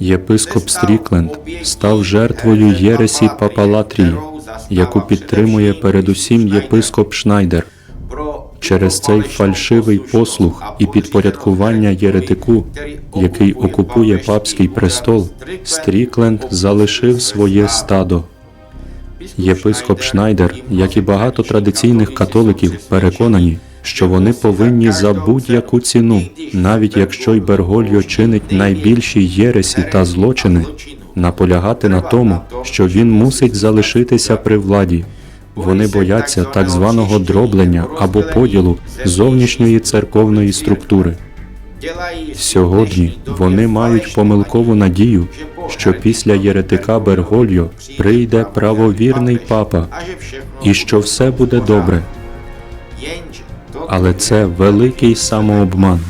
Єпископ Стрікленд став жертвою єресі Папалатрії, яку підтримує передусім єпископ Шнайдер. Через цей фальшивий послух і підпорядкування єретику, який окупує папський престол, Стрікленд залишив своє стадо. Єпископ Шнайдер, як і багато традиційних католиків, переконані, що вони повинні за будь-яку ціну, навіть якщо й Бергольо чинить найбільші єресі та злочини, наполягати на тому, що він мусить залишитися при владі. Вони бояться так званого дроблення або поділу зовнішньої церковної структури. Сьогодні вони мають помилкову надію, що після єретика Бергольо прийде правовірний папа і що все буде добре. Але це великий самообман.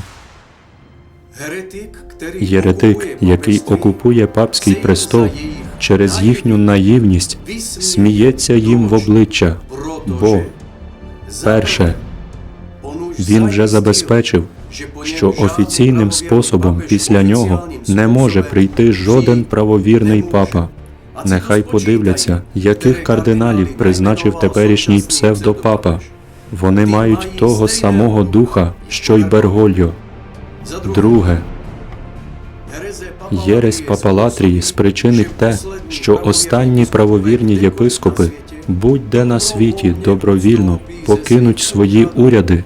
Єретик, який окупує папський престол через їхню наївність, сміється їм в обличчя, бо перше, він вже забезпечив, що офіційним способом після нього не може прийти жоден правовірний папа. Нехай подивляться, яких кардиналів призначив теперішній псевдопапа. Вони мають того самого духа, що й Бергольо. Друге, єресь Папалатрії спричинить те, що останні правовірні єпископи будь-де на світі добровільно покинуть свої уряди,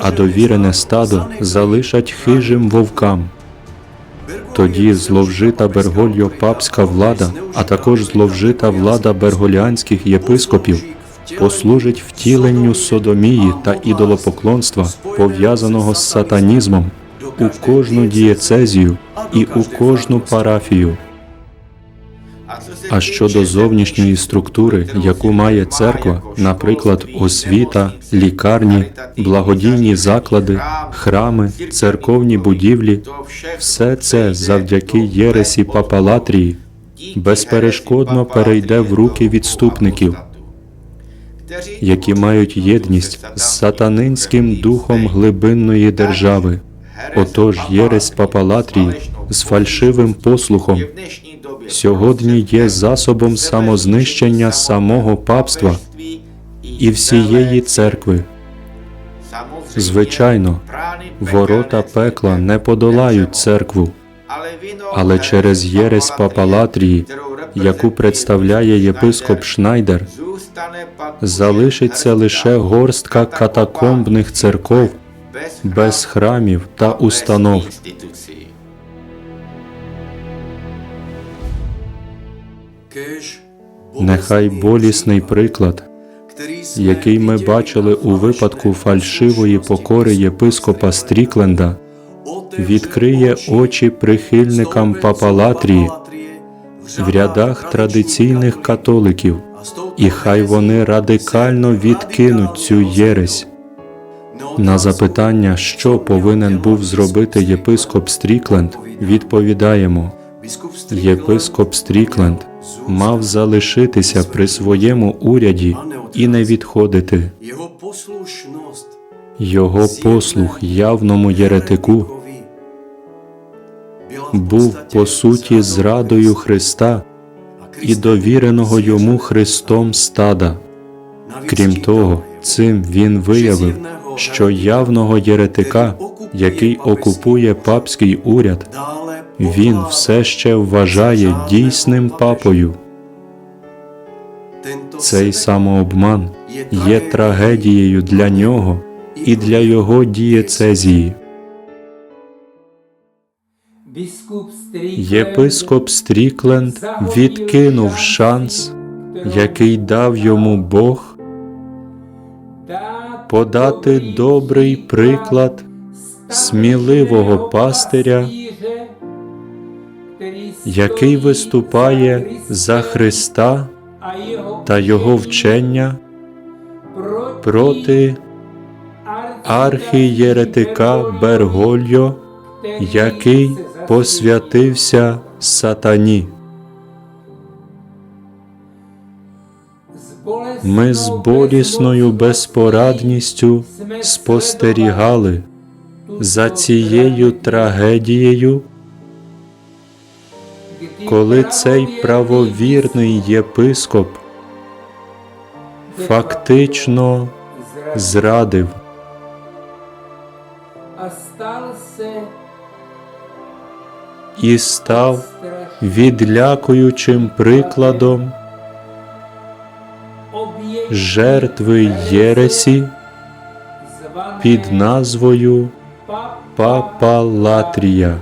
а довірене стадо залишать хижим вовкам. Тоді зловжита Бергольо папська влада, а також зловжита влада берголіанських єпископів послужить втіленню содомії та ідолопоклонства, пов'язаного з сатанізмом, у кожну дієцезію і у кожну парафію. А щодо зовнішньої структури, яку має церква, наприклад, освіта, лікарні, благодійні заклади, храми, церковні будівлі, все це завдяки єресі Папалатрії безперешкодно перейде в руки відступників, які мають єдність з сатанинським духом глибинної держави. Отож, єресь Папалатрії з фальшивим послухом сьогодні є засобом самознищення самого папства і всієї церкви. Звичайно, ворота пекла не подолають церкву, але через єресь Папалатрії, яку представляє єпископ Шнайдер, залишиться лише горстка катакомбних церков без храмів та установ. Нехай болісний приклад, який ми бачили у випадку фальшивої покори єпископа Стрікленда, відкриє очі прихильникам папалатрії в рядах традиційних католиків, і хай вони радикально відкинуть цю єресь. На запитання, що повинен був зробити єпископ Стрікленд, відповідаємо: єпископ Стрікленд мав залишитися при своєму уряді і не відходити. Його послух явному єретику був по суті зрадою Христа і довіреного йому Христом стада. Крім того, цим він виявив, що явного єретика, який окупує папський уряд, він все ще вважає дійсним папою. Цей самообман є трагедією для нього і для його дієцезії. Єпископ Стрікленд відкинув шанс, який дав йому Бог, подати добрий приклад сміливого пастиря, який виступає за Христа та Його вчення проти архієретика Бергольо, який посвятився сатані. Ми з болісною безпорадністю спостерігали за цією трагедією коли цей правовірний єпископ фактично зрадив і став відлякуючим прикладом жертви Єресі під назвою Папа Латрія.